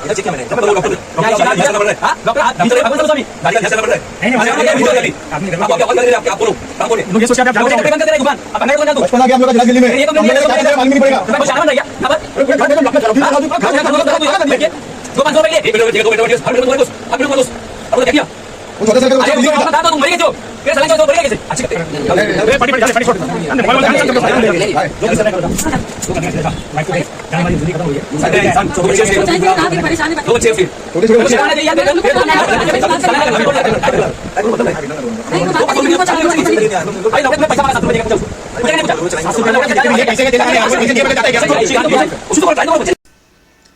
इधर चेक किया मैंने डॉक्टर डॉक्टर डॉक्टर यहाँ चलना पड़ रहा है डॉक्टर आप भीतर भगवान स्वामी गाड़ी का चलना पड़ रहा है नहीं, नहीं, आप क्या वीडियो कर ली आप क्या कॉल कर रहे हैं आप क्या बोलो आप बोले मुझे सोचा आप जाओगे बंद कर दे गुमान अब अंदर को ना दो बचपन आ गया हम लोग का दिल्ली में ये तो हमने कहा क्या मालूम नहीं पड़ेगा तुम्हें शर्म नहीं आया अब दो पाँच सौ रुपये एक मिनट दो मिनट हर मिनट बोलो हर मिनट बोलो अब तो देखिए वो छोटे साइकिल अरे बच्चे मुझे दिल्ली बता दो तुम मरेंगे जो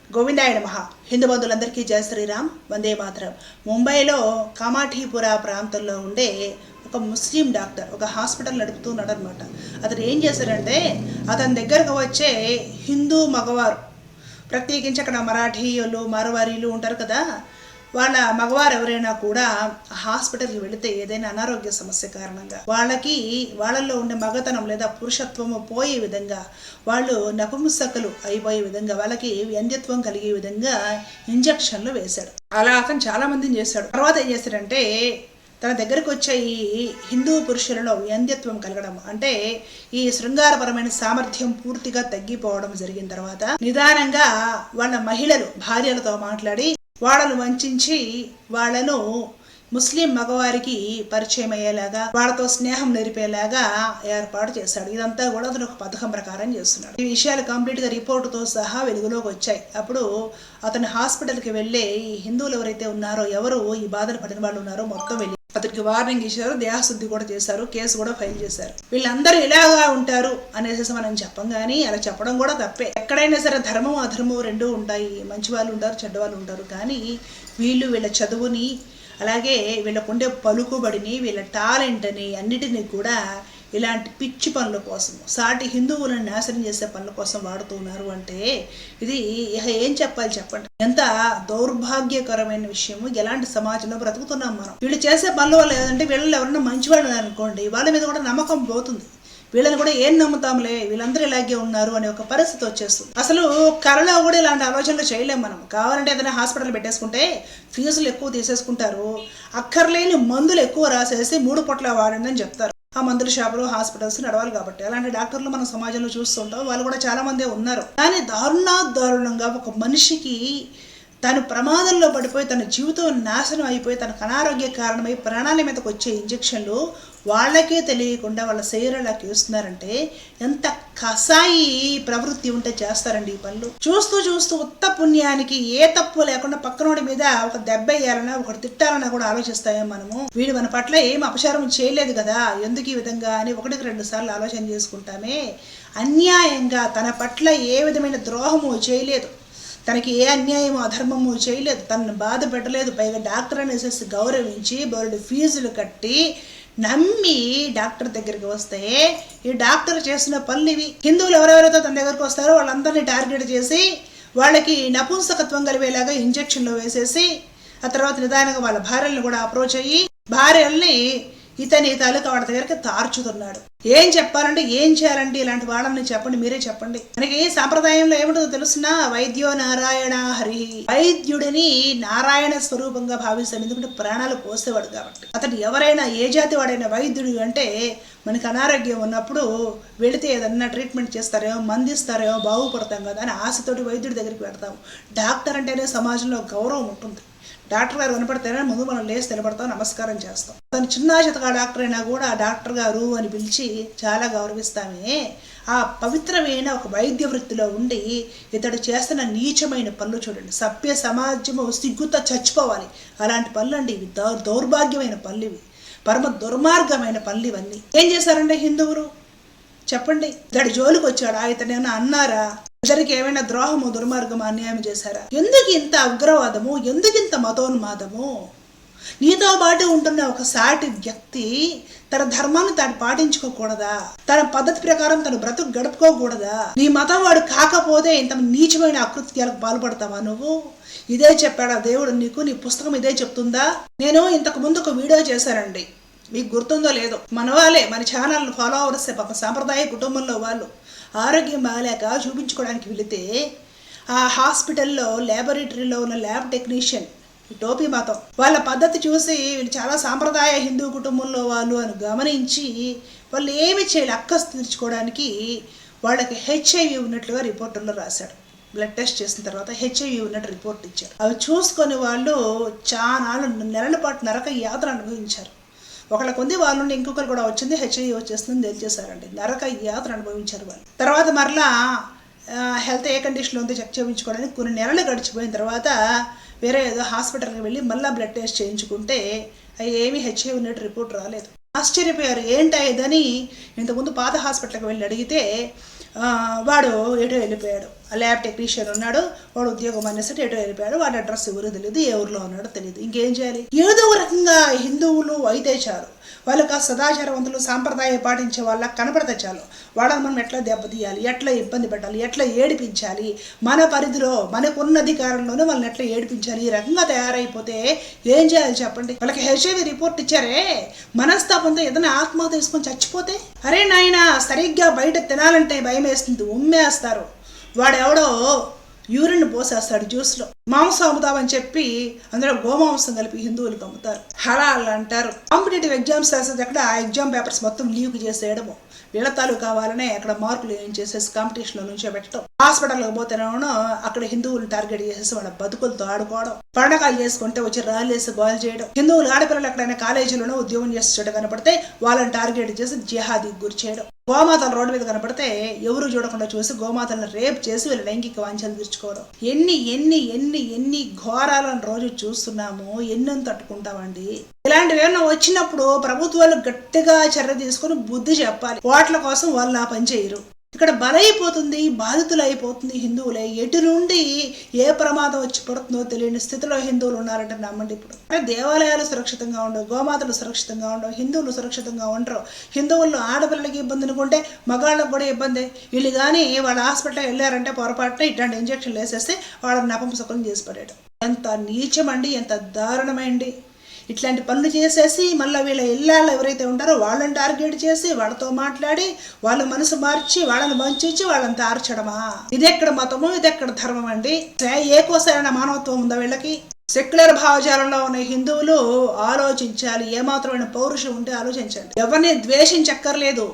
గోవిందాయ మహా హిందూ బంధులందరికీ జయ శ్రీరామ్. వందే మాత్రం. ముంబైలో కామాఠీపుర ప్రాంతంలో ఉండే ఒక ముస్లిం డాక్టర్ ఒక హాస్పిటల్ నడుపుతున్నాడు అనమాట అతను ఏం చేశారంటే అతని దగ్గరకు వచ్చే హిందూ మగవారు ప్రత్యేకించి అక్కడ మరాఠీయులు మార్వారీలు ఉంటారు కదా వాళ్ళ మగవారు ఎవరైనా కూడా హాస్పిటల్కి వెళితే ఏదైనా అనారోగ్య సమస్య కారణంగా వాళ్ళకి వాళ్ళల్లో ఉండే మగతనం లేదా పురుషత్వము పోయే విధంగా వాళ్ళు నపుంసకలు అయిపోయే విధంగా వాళ్ళకి వ్యంధ్యత్వం కలిగే విధంగా ఇంజక్షన్లు వేశాడు. అలా అతను చాలా మందిని చేశాడు. తర్వాత ఏం చేశాడంటే తన దగ్గరకు వచ్చే ఈ హిందూ పురుషులలో వ్యంధ్యత్వం కలగడం అంటే ఈ శృంగారపరమైన సామర్థ్యం పూర్తిగా తగ్గిపోవడం జరిగిన తర్వాత నిదానంగా వాళ్ళ మహిళలు భార్యలతో మాట్లాడి వాళ్ళను వంచి వాళ్ళను ముస్లిం మగవారికి పరిచయం అయ్యేలాగా వాళ్ళతో స్నేహం నేర్పేలాగా ఏర్పాటు చేశాడు. ఇదంతా కూడా అతను ఒక పథకం ప్రకారం చేస్తున్నాడు. ఈ విషయాలు కంప్లీట్గా రిపోర్ట్తో సహా వెలుగులోకి వచ్చాయి. అప్పుడు అతను హాస్పిటల్కి వెళ్ళే ఈ హిందువులు ఎవరైతే ఉన్నారో ఎవరు ఈ బాధలు పడిన వాళ్ళు ఉన్నారో మొత్తం వెళ్ళి అతనికి వార్నింగ్ ఇచ్చారు దేహశుద్ధి కూడా చేశారు కేసు కూడా ఫైల్ చేశారు. వీళ్ళందరూ ఇలాగా ఉంటారు అనేసి మనం చెప్పం కానీ అలా చెప్పడం కూడా తప్పే. ఎక్కడైనా సరే ధర్మం అధర్మం రెండు ఉంటాయి. మంచి వాళ్ళు ఉంటారు చెడ్డ వాళ్ళు ఉంటారు. కానీ వీళ్ళు వీళ్ళ చదువుని అలాగే వీళ్ళకుండే పలుకుబడిని వీళ్ళ టాలెంట్ని అన్నిటినీ కూడా ఇలాంటి పిచ్చి పనుల కోసం సాటి హిందువులను నాశనం చేసే పనుల కోసం వాడుతున్నారు అంటే ఇది ఇహ ఏం చెప్పాలి చెప్పండి. ఎంత దౌర్భాగ్యకరమైన విషయము ఎలాంటి సమాజంలో బ్రతుకుతున్నాం మనం. వీళ్ళు చేసే పనుల వల్ల ఏదంటే వీళ్ళు ఎవరన్నా మంచివాళ్ళు అనుకోండి వాళ్ళ మీద కూడా నమ్మకం పోతుంది. వీళ్ళని కూడా ఏం నమ్ముతాంలే వీళ్ళందరూ ఇలాగే ఉన్నారు అనే ఒక పరిస్థితి వచ్చేస్తుంది. అసలు కళలో కూడా ఇలాంటి ఆలోచనలు చేయలేం మనం. కావాలంటే ఏదైనా హాస్పిటల్ పెట్టేసుకుంటే ఫీజులు ఎక్కువ తీసేసుకుంటారు అక్కర్లేని మందులు ఎక్కువ రాసేసి మూడు పొట్ల వాడండి అని చెప్తారు. ఆ మందుల షాపులు హాస్పిటల్స్ నడవాలి కాబట్టి. అలాంటి డాక్టర్లు మన సమాజంలో చూస్తుంటాం. వాళ్ళు కూడా చాలా మందే ఉన్నారు. కానీ దారుణా దారుణంగా ఒక మనిషికి తను ప్రమాదంలో పడిపోయి తన జీవితం నాశనం అయిపోయి తనకు అనారోగ్య కారణమై ప్రాణాల మీదకి వచ్చే ఇంజక్షన్లు వాళ్ళకే తెలియకుండా వాళ్ళ శరీరాలకు వేస్తున్నారంటే ఎంత కసాయి ప్రవృత్తి ఉంటే చేస్తారండి ఈ పనులు. చూస్తూ చూస్తూ ఉత్త పుణ్యానికి ఏ తప్పు లేకుండా పక్కనోడి మీద ఒక దెబ్బ వేయాలన్నా ఒకటి తిట్టాలన్నా కూడా ఆలోచిస్తాయో మనము? వీడు మన పట్ల ఏం అపచారం చేయలేదు కదా ఎందుకు ఈ విధంగా అని ఒకటికి రెండు సార్లు ఆలోచన చేసుకుంటామే. అన్యాయంగా తన పట్ల ఏ విధమైన ద్రోహము చేయలేదు. తనకి ఏ అన్యాయము అధర్మము చేయలేదు. తనను బాధ పెట్టలేదు. పైగా డాక్టర్ అనేసి గౌరవించి బోర్డు ఫీజులు కట్టి నమ్మి డాక్టర్ దగ్గరికి వస్తే ఈ డాక్టర్ చేసిన పనులు ఇవి హిందువులు ఎవరెవరైతే తన దగ్గరకు వస్తారో వాళ్ళందరినీ టార్గెట్ చేసి వాళ్ళకి నపుంసకత్వం కలిపేలాగా ఇంజక్షన్లు వేసేసి ఆ తర్వాత నిదానంగా వాళ్ళ భార్యలను కూడా అప్రోచ్ అయ్యి భార్యల్ని ఇతని తాలూకా వాళ్ళ దగ్గరికి తార్చుతున్నాడు. ఏం చెప్పాలంటే ఏం చేయాలంటే ఇలాంటి వాళ్ళని చెప్పండి మీరే చెప్పండి. మనకి సాంప్రదాయంలో ఏముంటుందో తెలుసునా? వైద్యో నారాయణ హరి. వైద్యుడిని నారాయణ స్వరూపంగా భావిస్తాం. ఎందుకంటే ప్రాణాలు పోసేవాడు కాబట్టి. అతడు ఎవరైనా ఏ జాతి వాడైనా వైద్యుడు అంటే మనకి అనారోగ్యం ఉన్నప్పుడు వెళితే ఏదన్నా ట్రీట్మెంట్ చేస్తారేమో మందిస్తారేమో బాగుపడతాం కదా అని ఆశతోటి వైద్యుడి దగ్గరికి పెడతాము డాక్టర్ అంటేనే సమాజంలో గౌరవం ఉంటుంది. డాక్టర్ గారు కనపడితేనే ముందు మనం లేచి నిలబడతాం నమస్కారం చేస్తాం. తను చిన్న చితగా డాక్టర్ అయినా కూడా ఆ డాక్టర్ గారు అని పిలిచి చాలా గౌరవిస్తామే. ఆ పవిత్రమైన ఒక వైద్య వృత్తిలో ఉండి ఇతడు చేస్తున్న నీచమైన పనులు చూడండి. సభ్య సమాజము సిగ్గుతో చచ్చిపోవాలి. అలాంటి పనులు అండి ఇవి. దౌ దౌర్భాగ్యమైన పనులు ఇవి. పరమ దుర్మార్గమైన పనులు ఇవన్నీ. ఏం చేశారండి హిందువులు? చెప్పండి. ఇతడి జోలికి వచ్చాడా ఇతనేమన్నా అన్నారా? ఇతనికి ఏమైనా ద్రోహము దుర్మార్గము అన్యాయం చేశారా? ఎందుకు ఇంత ఉగ్రవాదము ఎందుకు ఇంత మతోన్మాదము? నీతో పాటు ఉంటున్న ఒక సాటి వ్యక్తి తన ధర్మాన్ని తాను పాటించుకోకూడదా? తన పద్ధతి ప్రకారం తను బ్రతుకు గడుపుకోకూడదా? నీ మతం వాడు కాకపోతే ఇంత నీచమైన అకృత్యాలకు పాల్పడతావా నువ్వు? ఇదే చెప్పాడా దేవుడు నీకు? నీ పుస్తకం ఇదే చెప్తుందా? నేను ఇంతకు ముందు ఒక వీడియో చేశానండి. మీకు గుర్తుందో లేదో మన వాళ్ళే మన ఛానల్ను ఫాలో అవర్స్ పాప సాంప్రదాయ కుటుంబంలో వాళ్ళు ఆరోగ్యం బాగాలేక చూపించుకోవడానికి వెళితే ఆ హాస్పిటల్లో ల్యాబొరేటరీలో ఉన్న ల్యాబ్ టెక్నీషియన్ టోపీ మతం వాళ్ళ పద్ధతి చూసి వీళ్ళు చాలా సాంప్రదాయ హిందూ కుటుంబంలో వాళ్ళు అని గమనించి వాళ్ళు ఏమి చేయాలి అక్కస్ తీర్చుకోవడానికి వాళ్ళకి హెచ్ఐవి ఉన్నట్లుగా రిపోర్టుల్లో రాశాడు. బ్లడ్ టెస్ట్ చేసిన తర్వాత హెచ్ఐవి ఉన్నట్టు రిపోర్ట్ ఇచ్చారు. అవి చూసుకొని వాళ్ళు చాలా నెలల పాటు నరక యాత్ర అనుభవించారు. ఒకళ్ళకు ఉంది వాళ్ళు ఇంకొకరు కూడా వచ్చింది హెచ్ఐ వచ్చేస్తుందని తెలిచేశారండి నరక యాత్ర అనుభవించారు వాళ్ళు. తర్వాత మరలా హెల్త్ ఏ కండిషన్లో ఉందో చెక్ చేయించుకోవడానికి కొన్ని నెలలు గడిచిపోయిన తర్వాత వేరే ఏదో హాస్పిటల్కి వెళ్ళి మళ్ళీ బ్లడ్ టెస్ట్ చేయించుకుంటే అవి ఏమీ హెచ్ఐ ఉన్నట్టు రిపోర్ట్ రాలేదు. ఆశ్చర్యపోయారు ఏంటా ఇదని ఇంతకుముందు పాత హాస్పిటల్కి వెళ్ళి అడిగితే వాడు ఎటో వెళ్ళిపోయాడు. ల్యాబ్ టెక్నీషియన్ ఉన్నాడు. వాడు ఉద్యోగం అనేసి ఎటు వెళ్ళిపోయాడు? వాడి అడ్రస్ ఎవరు తెలియదు ఏ ఊర్లో ఉన్నాడో తెలియదు ఇంకేం చేయాలి? ఏదో రకంగా హిందువులు అయితే చాలు. వాళ్ళకి ఆ సదాచారవంతులు సాంప్రదాయం పాటించే వాళ్ళకి కనపడితే చాలు. వాళ్ళని మనం ఎట్లా దెబ్బతీయాలి? ఎట్లా ఇబ్బంది పెట్టాలి? ఎట్లా ఏడిపించాలి? మన పరిధిలో మనకున్న అధికారంలోనే వాళ్ళని ఎట్లా ఏడిపించాలి? ఈ రకంగా తయారైపోతే ఏం చేయాలి చెప్పండి? వాళ్ళకి హెచ్ఐవి రిపోర్ట్ ఇచ్చారే? మనస్తాపంతో ఏదైనా ఆత్మహత్య తీసుకొని చచ్చిపోతే? అరే నాయనా సరిగ్గా బయట తినాలంటే భయం వేస్తుంది ఉమ్మేస్తారు. వాడెవడో యూరిన్ పోసేస్తాడు జ్యూస్లో. మాంసం అమ్ముతామని చెప్పి అందులో గోమాంసం కలిపి హిందువులకు అమ్ముతారు హలాల్ అంటారు. కాంపిటేటివ్ ఎగ్జామ్స్ రాసేది అక్కడ ఆ ఎగ్జామ్ పేపర్స్ మొత్తం లీవ్ చేసేయడము. వీళ్ళ తాలూ కావాలనే అక్కడ మార్కులు ఏం చేసేసి కాంపిటీషన్లో నుంచో పెట్టడం. హాస్పిటల్కి పోతేనేమో అక్కడ హిందువులు టార్గెట్ చేసేసి వాళ్ళ బతుకులతో ఆడుకోవడం. పండగలు చేసుకుంటే వచ్చి రాళ్ళేసి గోల్ చేయడం. హిందువులు ఆడపిల్లలు ఎక్కడైనా కాలేజీలోనో ఉద్యోగం చేసేటట్టు కనపడితే వాళ్ళని టార్గెట్ చేసి జిహాదీ గురి చేయడం. గోమాతలు రోడ్డు మీద కనపడితే ఎవరు చూడకుండా చూసి గోమాతలను రేప్ చేసి వీళ్ళ లైంగిక వాంఛలు తీర్చుకోవడం. ఎన్ని ఎన్ని ఎన్ని ఎన్ని ఘోరాలను రోజు చూస్తున్నాము ఎన్ని తట్టుకుంటామండి? ఇలాంటివి ఏమైనా వచ్చినప్పుడు ప్రభుత్వాలు గట్టిగా చర్య తీసుకొని బుద్ధి చెప్పాలి. ఓట్ల కోసం వాళ్ళు ఆ పని చేయరు. ఇక్కడ బలైపోతుంది బాధితులు అయిపోతుంది హిందువులే. ఎటు నుండి ఏ ప్రమాదం వచ్చి పడుతుందో తెలియని స్థితిలో హిందువులు ఉన్నారంటే నమ్మండి ఇప్పుడు. దేవాలయాలు సురక్షితంగా ఉండవు గోమాతలు సురక్షితంగా ఉండవు హిందువులు సురక్షితంగా ఉండరు. హిందువుల్లో ఆడపిల్లలకి ఇబ్బంది అనుకుంటే మగాళ్ళకు కూడా ఇబ్బంది. వీళ్ళు కానీ వాళ్ళ హాస్పిటల్కి వెళ్ళారంటే పొరపాటున ఇట్లాంటి ఇంజక్షన్లు వేసేస్తే వాళ్ళని నపంసకులను చేసి పడేయడం ఎంత నీచమండి ఎంత దారుణమండి. ఇట్లాంటి పనులు చేసేసి మళ్ళీ వీళ్ళ ఇళ్ళాలు ఎవరైతే ఉంటారో వాళ్ళని టార్గెట్ చేసి వాళ్ళతో మాట్లాడి వాళ్ళ మనసు మార్చి వాళ్ళని వంచి వాళ్ళని తార్చడమా? ఇదెక్కడ మతము ఇది ఎక్కడ ధర్మం అండి ఏ కోసమైన మానవత్వం ఉందా వీళ్ళకి? సెక్యులర్ భావజాలంలో ఉన్న హిందువులు ఆలోచించాలి. ఏమాత్రమైన పౌరుషం ఉంటే ఆలోచించండి. ఎవరిని ద్వేషించక్కర్లేదు.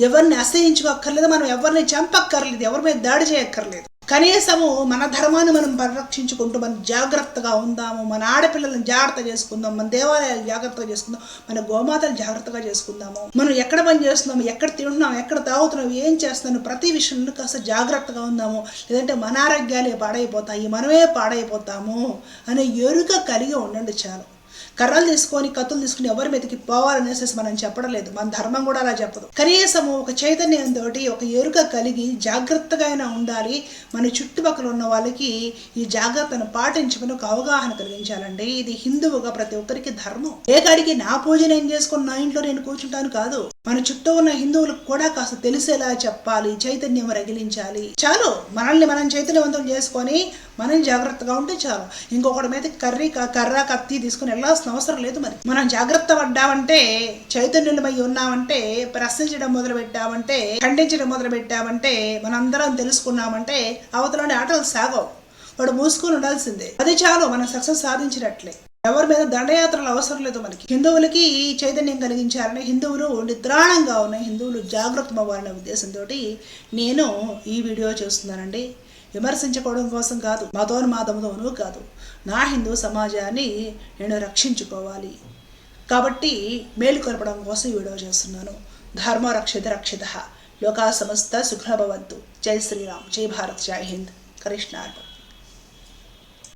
ఎవరిని అసహించుకోక్కర్లేదు. మనం ఎవరిని చంపక్కర్లేదు. ఎవరి మీద దాడి చేయక్కర్లేదు. కనీసము మన ధర్మాన్ని మనం పరిరక్షించుకుంటూ మనం జాగ్రత్తగా ఉందాము మన ఆడపిల్లలను జాగ్రత్త చేసుకుందాం మన దేవాలయాలు జాగ్రత్తగా చేసుకుందాం మన గోమాతలు జాగ్రత్తగా చేసుకుందాము. మనం ఎక్కడ పని చేస్తున్నాము ఎక్కడ తింటున్నాం ఎక్కడ తాగుతున్నాం ఏం చేస్తున్నాం ప్రతి విషయంలో కాస్త జాగ్రత్తగా ఉందాము. లేదంటే మన ఆరోగ్యాలే పాడైపోతాయి మనమే పాడైపోతాము అనే ఎరుక కలిగి ఉండండి చాలు. కర్రలు తీసుకొని కత్తులు తీసుకుని ఎవరి మీదకి పోవాలనేసి మనం చెప్పడం లేదు మన ధర్మం కూడా అలా చెప్పదు. కనీసము ఒక చైతన్యంతో ఒక ఎరుక కలిగి జాగ్రత్తగా అయినా ఉండాలి. మన చుట్టుపక్కల ఉన్న వాళ్ళకి ఈ జాగ్రత్తను పాటించమని ఒక అవగాహన కలిగించాలండి. ఇది హిందువుగా ప్రతి ఒక్కరికి ధర్మం. ఏ కాడికి నా పూజ నేను చేసుకుని నా ఇంట్లో నేను కూర్చుంటాను కాదు. మన చుట్టూ ఉన్న హిందువులకు కూడా కాస్త తెలిసేలా చెప్పాలి చైతన్యం రగిలించాలి. చాలు మనల్ని మనం చైతన్యవంతం చేసుకొని మనం జాగ్రత్తగా ఉంటే చాలు. ఇంకొకటి మీద కర్రీ కర్ర కత్తి తీసుకుని వెళ్ళాల్సిన అవసరం లేదు మరి. మనం జాగ్రత్త పడ్డామంటే చైతన్యులమై ఉన్నామంటే ప్రశ్నించడం మొదలు పెట్టామంటే ఖండించడం మొదలు పెట్టామంటే మనందరం తెలుసుకున్నామంటే అవతలని ఆటలు సాగవు. వాడు మూసుకొని ఉండాల్సిందే. అది చాలు మనం సక్సెస్ సాధించినట్లే. ఎవరి మీద దండయాత్రలు అవసరం లేదు మనకి. హిందువులకి చైతన్యం కలిగించాలని హిందువులు నిద్రాణంగా ఉన్న హిందువులు జాగ్రత్త అవ్వాలనే ఉద్దేశంతో నేను ఈ వీడియో చేస్తున్నానండి. విమర్శించుకోవడం కోసం కాదు మతోన్మాదముతోనూ కాదు. నా హిందూ సమాజాన్ని నేను రక్షించుకోవాలి. కాబట్టి మేలుకొల్పడం కోసం వీడియో చేస్తున్నాను. ధర్మ రక్షిత రక్షిత. లోకా సమస్త సుఖభవంతు జై శ్రీరామ్. జై భారత్. జై హింద్. కృష్ణార్పణ.